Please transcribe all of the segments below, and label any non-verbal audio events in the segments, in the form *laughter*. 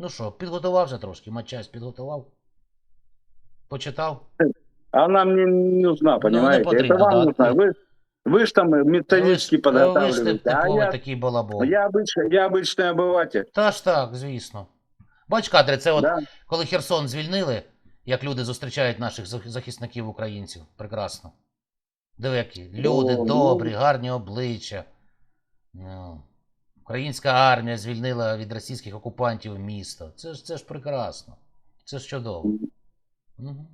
Ну що, підготував вже трошки, матчасть підготував. Почитав? Она мне не нужна, понимаете? Ну, потрібно, Это вам да. нужно. Вы, вы ж там методически ви ж подготавливаете. А типовий я, такий балабол. я, обычный, я обычный обыватель. Та ж так, звісно. Бач, кадри, це от Да? коли Херсон звільнили, як люди зустрічають наших зах- захисників українців. Прекрасно. Диви, які люди О, ну. добрі, гарні обличчя. Ну, Українська армія звільнила від російських окупантів місто. Це ж, це ж прекрасно. Це ж чудово. Мгм.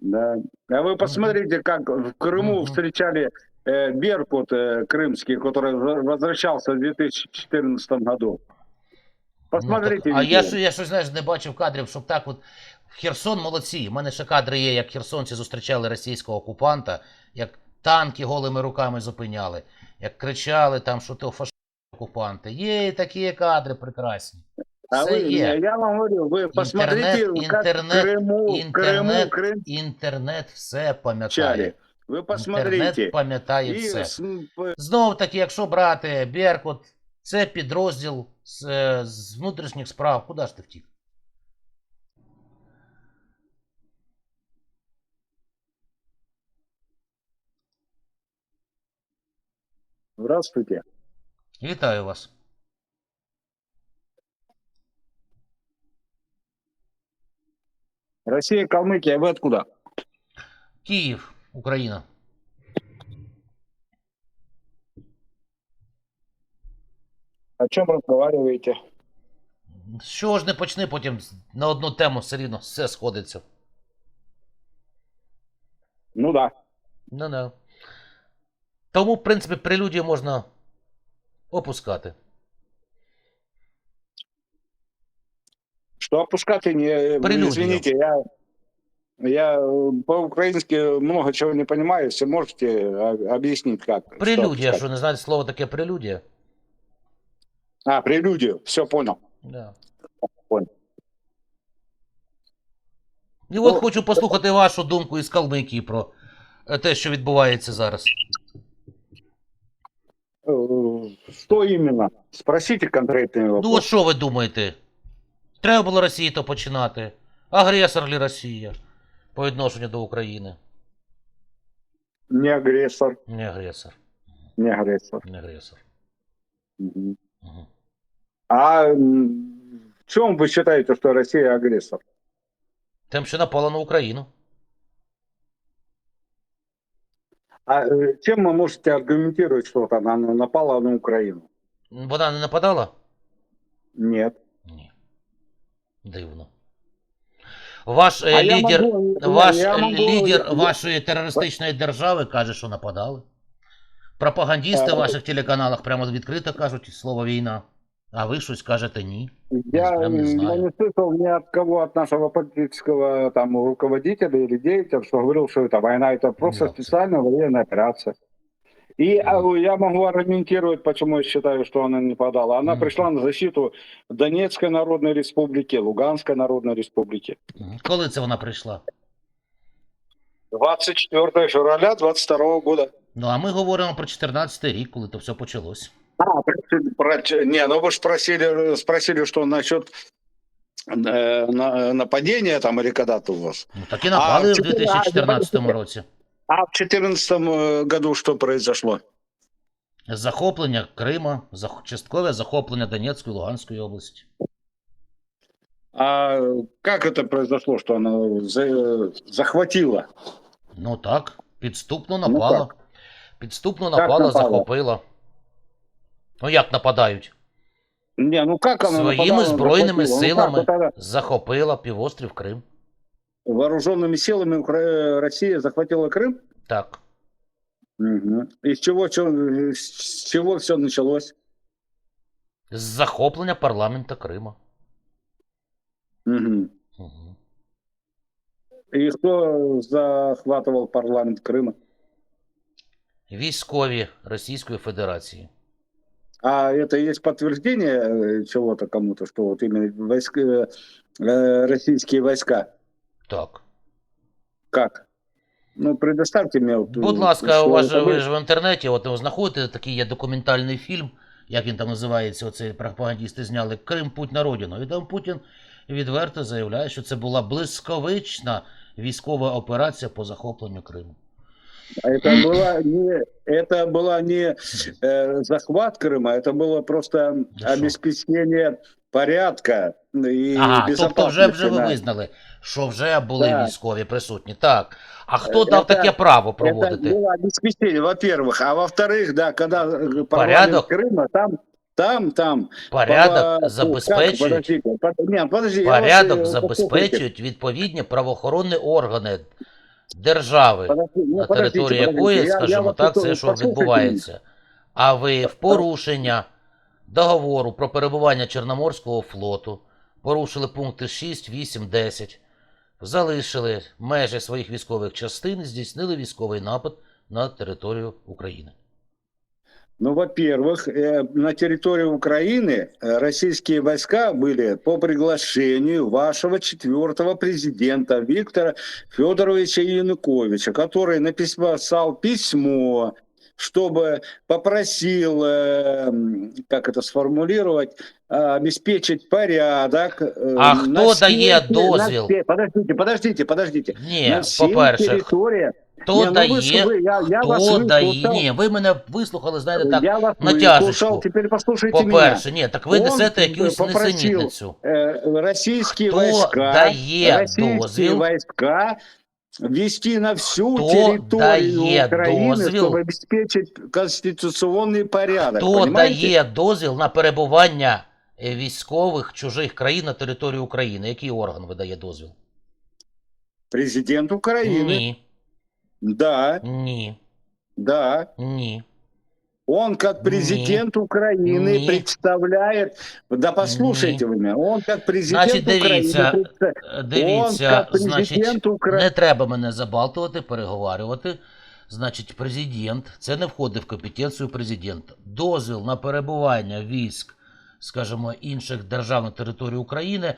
Да. А вы посмотрите, как в Крыму Мгм. встречали э, Беркут э, крымский, который в- возвращался в 2014 году. Посмотрите. Ну, так, а видео. я, що- я щось знаєш, не бачив кадрів, щоб так от. Херсон молодці. У мене ще кадри є, як херсонці зустрічали російського окупанта, як танки голими руками зупиняли, як кричали там, що то фашисти окупанти. Є і такі кадри прекрасні. А Все вы, є. я вам говорю, вы посмотрите, Интернет, как интернет, в Крыму, интернет. Крыму, Крым Інтернет все пам'ятає. чали. Вы посмотрите. Інтернет пам'ятає И все. с- м, п- Знов таки, якщо брати Беркут, це підрозділ з, е, з внутрішніх справ. Куди ж ти втік? Здравствуйте. Вітаю вас. Россия, Калмыкия, вы откуда? Київ, Україна. О чем разговариваете? Що ж не почни, потім на одну тему все рівно все сходиться. Ну да. Ну не. Тому, в принципі, прелюдію можна опускати. Что опускать не... Прелюдию. Извините, я, я э, по-украински много чего не понимаю. Если можете а, объяснить, как? что Прелюдія, опускать? що не знаєте слово таке прелюдія? А, прелюдию. Все, понял. Да. Понял. І от Ну, хочу послухати вашу думку із Калмикії про е, те, що відбувається зараз. Э, Что именно? Спросите конкретный вопрос. Ну, от що ви думаєте? Треба було Росії то починати. Агресор ли Росія по відношенню до України? Не агрессор, Не агресор. не агрессор. Не агресор. Мгм. Угу. А м, в чем вы считаете, что Россия агрессор? Тим, що напала на Україну. А э, чем вы можете аргументировать, что вот она напала на Украину? Вона не нападала? Нет. Ні. Дивно. Ваш е, А я лідер, могу- ваш я е, могу- лідер я- вашої терористичної держави каже, що нападали. Пропагандісти в ваших телеканалах прямо відкрито кажуть слово війна. А ви щось кажете ні. Я, прям не м, знаю. я не слышал ни от кого, от нашего политического там руководителя или деятеля, что говорил, что это война, это просто Да. специальная военная операция. И а, я могу аргументировать, почему я считаю, что она не подала. Она Мгм. пришла на защиту Донецкой Народной Республики, Луганской Народной Республики. Мгм. Коли це вона прийшла? 24 февраля 22 года. Ну, а ми говоримо про 14 рік, коли то все почалось. А, про, про- не, ну вы же спросили, спросили, что насчет э, на- нападения там или когда-то у вас. Ну, так і напали А, в чотири- 2014 році. А в 2014 году что произошло? Захоплення Крима, зах- часткове захоплення Донецької і Луганської області. А как это произошло, что она за- захватила? Ну так, підступно Ну, напала. так. Підступно Як напала, напала? захопила. Ну як нападають? Не, ну как она Своїми нападала, збройними захватила? Ну силами как, вот это захопила півострів Крим. вооруженными силами Укра- Россия захватила Крым? Так. Мгм. И с чего, чё- с чего все началось? З захоплення парламента Крима. Мгм. Угу. И кто захватывал парламент Крыма? Військові Російської Федерації. А это есть подтверждение э, чего-то кому-то, что вот именно войска, э, э, российские войска? Так. Как? Ну, предоставьте мне. вот, Будь э, ласка, что у вас же, это ви было. ж в інтернеті, от ви знаходите такий є документальний фільм як він там називається, оцей пропагандісти зняли Крим путь на родину. І там Путін відверто заявляє, що це була блискавична військова операція по захопленню Криму. А Это *clears throat* была не, это была не э, захват Крыма, это было просто Да шо? обеспечение порядка и Ага, тобто вже, вже ви на- визнали, що вже були Так. військові присутні. Так. А хто Е, дав це- таке право Это проводити? было обеспечение, во-первых, а во-вторых, да, когда э, Порядок? парламент Крыма, там, там, там Порядок по- как, забезпечують. подождите, под- не, подожди, я вас, Порядок э, забезпечують відповідні правоохоронні органи держави, ну, на території якої, скажімо так, це що відбувається. А ви в порушення договору про перебування Чорноморського флоту порушили пункти 6, 8, 10, залишили межі своїх військових частин і здійснили військовий напад на територію України. Ну, во-первых, э, на территории Украины э, российские войска были по приглашению вашего четвертого президента Виктора Федоровича Януковича, который написал письмо, чтобы попросил, э, как это сформулировать, обеспечить порядок. А кто всей на всей- Подождите, подождите, подождите. Ні, на по-перше, территории... хто Не, ну вы дає, что, вы- я, я вас хто дає. выслушал. Ні, ви мене вислухали, знаєте, так, я вас натяжечку. выслушал, теперь послушайте меня. по-перше, ні, так ви Он несете якусь попросив, несенітницю. Э, российские Кто войска, дає российские дозвіл? войска ввести на всю Кто территорию дає Украины, дозвіл? чтобы обеспечить конституционный порядок. Хто понимаете? дає дозвіл на перебування е, військових чужих країн на території України? Який орган видає дозвіл? Президент Украины. Ні, Да, ні, да. ні. Он как президент Украины Не. представляет... Да послушайте вы меня. Он как президент Значить, дивіться, Украины... представ- Е, Он Дивіться, как значить, президент Украины... не треба мене забалтувати, переговарювати. Значить, президент, це не входить в компетенцію президента. Дозвіл на перебування військ, скажімо, інших держав на території України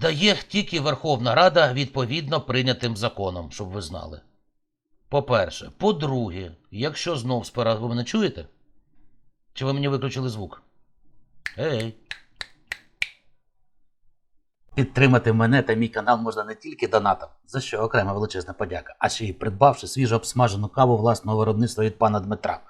дає тільки Верховна Рада відповідно прийнятим законом, щоб ви знали. По-перше. По-друге, якщо знов спира... Ви мене чуєте? Чи ви мені виключили звук? Ей. Підтримати мене та мій канал можна не тільки донатом, за що окрема величезна подяка, а ще й придбавши свіжо обсмажену каву власного виробництва від пана Дмитра.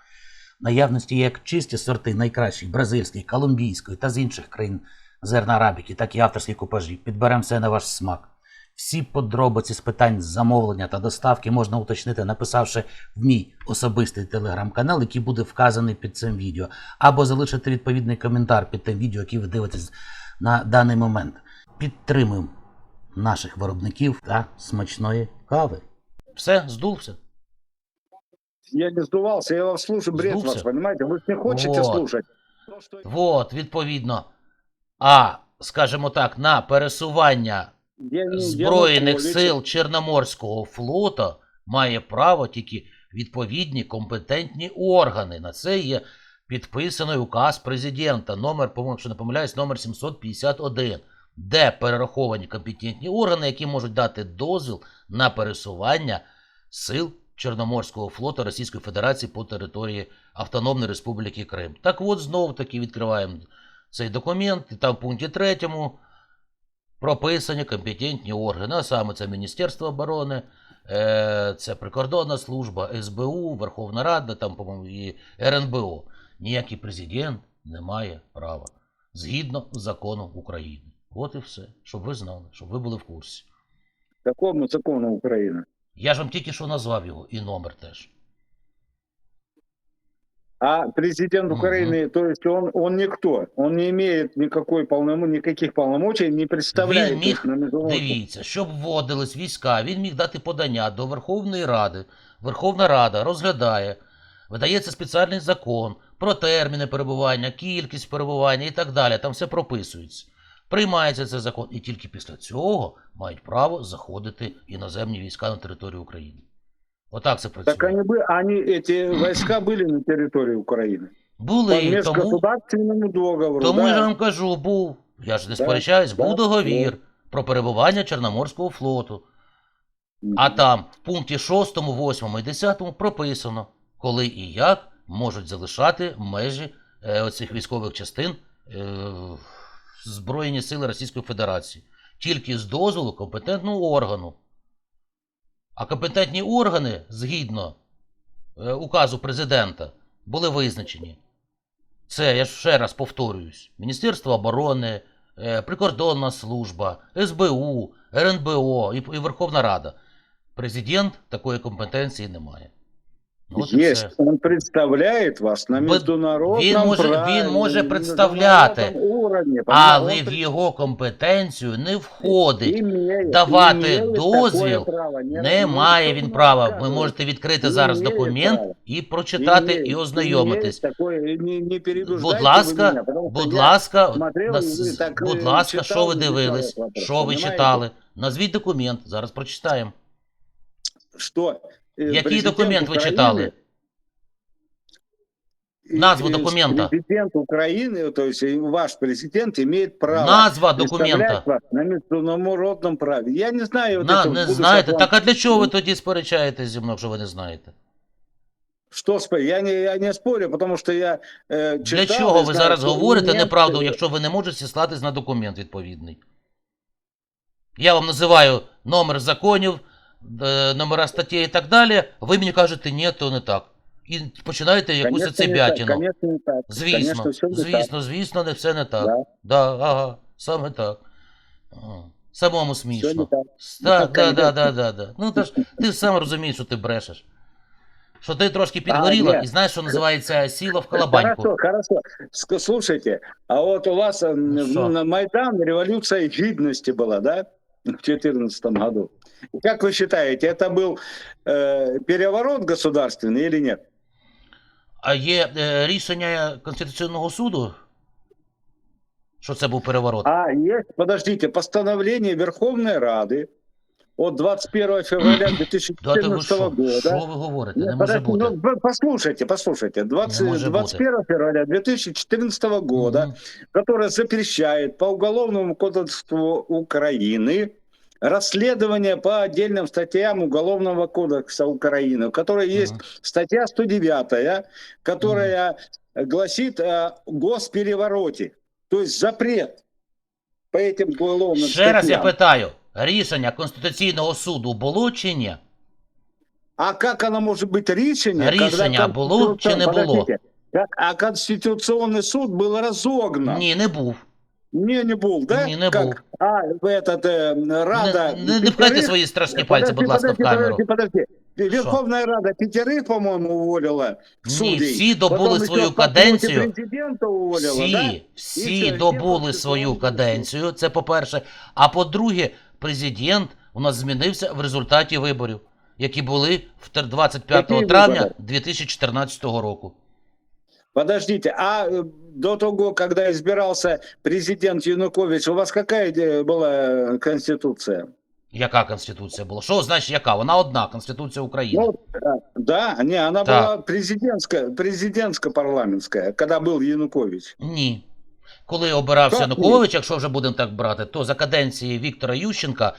Наявності як чисті сорти найкращих бразильської, колумбійської та з інших країн зерна арабіки, так і авторські купажі. Підберемо все на ваш смак. Всі подробиці з питань замовлення та доставки можна уточнити, написавши в мій особистий телеграм-канал, який буде вказаний під цим відео, або залишити відповідний коментар під тим відео, яке ви дивитесь на даний момент. Підтримуємо наших виробників та смачної кави. Все, здувся. Я не сдувался, я вас слушаю, бред Сдулся? вас, понимаете? Вы ж не хотите Вот. слушать. То, Вот, відповідно. А, скажімо так, на пересування Збройних сил Чорноморського флоту має право тільки відповідні компетентні органи. На це є підписаний указ президента, номер, якщо не помиляюсь, номер 751, де перераховані компетентні органи, які можуть дати дозвіл на пересування сил Чорноморського флоту Російської Федерації по території Автономної Республіки Крим. Так от знову таки відкриваємо цей документ, і там в пункті третьому прописані компетентні органи, а саме це Міністерство оборони, е, це Прикордонна служба, СБУ, Верховна Рада, там, по-моєму, і РНБО. Ніякий президент не має права згідно закону України. От і все, щоб ви знали, щоб ви були в курсі. Какому закону Украины? Я ж вам тільки що назвав його і номер теж. А президент. Украины, то есть он, он никто, он не имеет никакой полном, никаких полномочий, не представляет Він міг, дивіться, щоб вводились війська, він міг дати подання до Верховної Ради. Верховна Рада розглядає, видається спеціальний закон про терміни перебування, кількість перебування і так далі. Там все прописується. Приймається цей закон, і тільки після цього мають право заходити іноземні війська на територію України. Отак це працює. Так они, бы, они, эти войска были на территории Украины. По Були, тому, межгосударственному договору. тому да. я ж вам кажу, був, я ж не Да, сперечаюсь, да, був договір про перебування Чорноморського флоту. Мгм. А там в пункті 6, 8 і 10 прописано, коли і як можуть залишати межі е, оцих військових частин е, Збройні сили Російської Федерації. Тільки з дозволу компетентного органу. А компетентні органи, згідно е, указу президента, були визначені. Це, я ще раз повторююсь, Міністерство оборони, е, Прикордонна служба, СБУ, РНБО і, і Верховна Рада. Президент такої компетенції не має. От все. он представляет вас на Бо международном він може- праве, він може представляти, уровне. Але в його компетенцію не входить. Имеет- давати имеет дозвіл право. Не- Не має він права. Ви вы? можете відкрити зараз документ права. і прочитати Имеет- і ознайомитись. такое, не, не Будь ласка, что будь ласка, нас- так, будь е, ласка, читали, що ви дивились, що ви читали? Назвіть документ, зараз прочитаємо. Что? э, Який президент документ ви Украины- читали? и- Назву и документа. Президент Украины, то есть и ваш президент имеет право Назва представлять документа. вас на международном праве. Я не знаю, вот На, это не буду знаєте? щас Так вам- а для чого ви тоді сперечаєтесь зі мною, якщо ви не знаєте? Что спо- я не, я не спорю, потому что я э, Для читал чого и ви знаю, зараз что говорите нет, неправду, э, якщо ви не можете сіслатись на документ відповідний? Я вам називаю номер законів, е, номера статей і так далі. Ви мені кажете, ні, то не так. І починаєте якусь конечно, не так, оцебятіну. Конечно, не так. Звісно, Конечно, всё не так. звісно, звісно, не все не так. Да. Да, ага, саме так. Ага. Самому Всё не смішно. так. Так, да, конечно. да, да, да, да. Ну ти ж ти ж сам розумієш, що ти брешеш. Що ти трошки підгоріла ні. і знаєш, що називається сіла в колобаньку. Хорошо, хорошо. Ск- Слушайте, а вот у вас э, Ну, что? на Майдан революция гидности была, да? В 2014 году. Как вы считаете, это был э, переворот государственный или нет? А є е, рішення Конституційного суду, що це був переворот. А есть, подождите, постановление Верховной Рады от 21 февраля *clears throat* Да ти ви 2014 що? года. Що ви говорите? Не подожди, ну, вы послушайте, послушайте. 20, Не может 21 февраля 2014 года, Мгм. которая запрещает по Уголовному кодексу Украины расследование по отдельным статьям Уголовного кодекса Украины, в которой есть Мгм. статья 109, которая гласит о госперевороте, то есть запрет по этим уголовным Ще раз я статьям. питаю: рішення Конституційного суду було чи ні? А как оно может быть решение? Решение когда было Конституцион- чи не было? Подождите. Как, а Конституционный суд был разогнан. Ні, не був. Не, не был, да? Не, не как? был. А, этот, э, Рада... Не, не, не пхайте пятерых- свої страшні пальці, будь ласка, в подожди, камеру. подожди, подожди. Верховная Рада пятерых, по-моему, уволила Ні, судей. всі добули Потом еще свою по квоте каденцію. президента уволила, да? Всі, всі І що, добули є свою Конституційний каденцію, це по-перше. А по-друге, президент у нас змінився в результаті виборів, які були в тер- 25 Які травня вибори? 2014 року. Подождите, а э, до того, когда избирался президент Янукович, у вас какая э, была конституция? Яка конституція була? Що значить яка? Вона одна, Конституція України. Ну, э, да, не, она Так. была президентская, президентско-парламентская, когда был Янукович. Ні. Коли обирався Так, Янукович, якщо вже будемо так брати, то за каденції Віктора Ющенка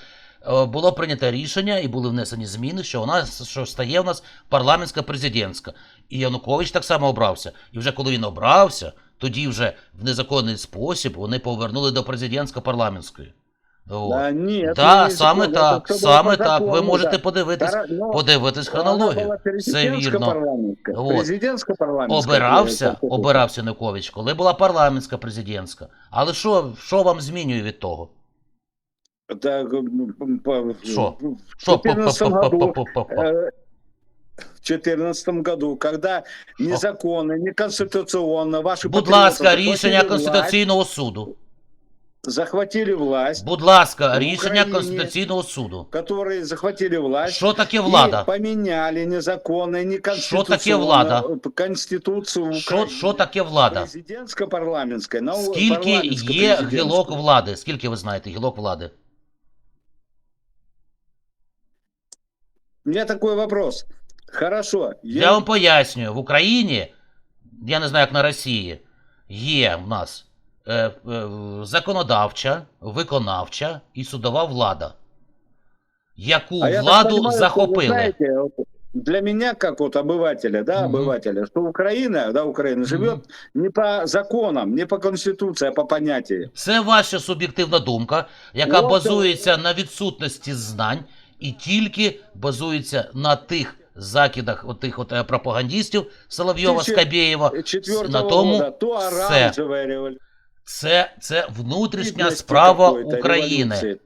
е, було прийнято рішення і були внесені зміни, що у нас що стає у нас парламентська президентська. І Янукович так само обрався. І вже коли він обрався, тоді вже в незаконний спосіб вони повернули до президентсько-парламентської. От. Да, нет, Да, ну, саме незаконно, так, это всё было саме по так. Ви закону, можете да. подивитись, Тара- ну, подивитись она хронологію. была Все вірно. президентско-парламентская. Вот. Президентско-парламентская Обирався, конституция. обирався Янукович, коли була парламентська президентська. Але що, що вам змінює від того? Так, м, по- Що? в Що 14 году, по-по-по-по-по-по? э, в 2014 году, когда незаконно, неконституционно ваши Будь патриоты ласка, захватили рішення власть, Конституційного суду. захватили власть, Будь ласка, рішення Україні- Конституційного суду. которые захватили власть, Що таке влада? поменяли незаконно, неконституционно таке влада? Конституцию Що, що таке влада? Президентско-парламентская. на Скільки є гілок влади? Скільки ви знаєте гілок влади? У меня такой вопрос. Хорошо. Я вам пояснюю, в Україні, я не знаю, як на Росії, є в нас законодавча, виконавча і судова влада. Яку А я так владу понимаю, что, вы захопили? знаете, вот для меня, как вот обывателя, да, Мгм. обывателя, что Украина, да, Украина живет не по законам, не по конституции, а по понятиям. Це ваша суб'єктивна думка, яка От, базується на відсутності знань і тільки базується на тих закидах отих от е, пропагандистів Соловйова, Тисяча- Скабєєва. Четвертого на тому года то оранжевая революция, Це, це внутрішня справа України.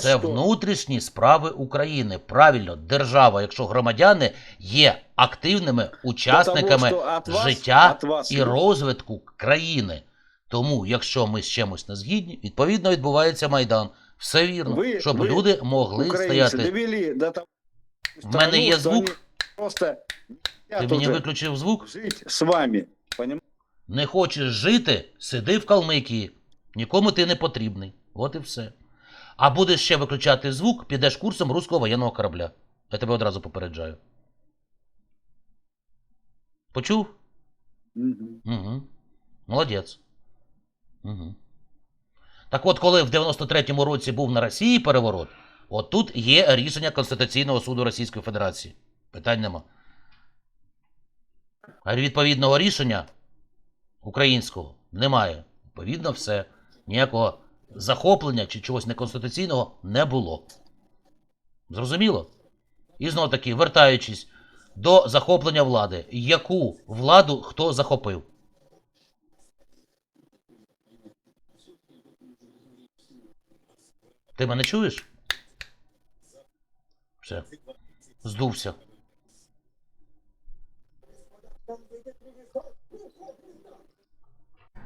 Це внутрішні справи України. Правильно, держава, якщо громадяни є активними учасниками життя вас і розвитку країни. Тому, якщо ми з чимось не згідні, відповідно відбувається майдан. Все вірно, Ви- щоб ви, люди могли стояти. довели до того В мене є звук. Просто Ти мені виключив звук. жить с вами. Не хочеш жити, сиди в Калмикії. Нікому ти не потрібний. От і все. А будеш ще виключати звук, підеш курсом руського воєнного корабля. Я тебе одразу попереджаю. Почув? Мгм. Угу. Молодець. Угу. Так от, коли в 93-му році був на Росії переворот, от тут є рішення Конституційного суду Російської Федерації. Питань нема. А відповідного рішення українського немає. Відповідно, все. Ніякого захоплення чи чогось неконституційного не було. Зрозуміло? І знову таки, вертаючись до захоплення влади. Яку владу хто захопив? Ти мене чуєш? Все. Здувся.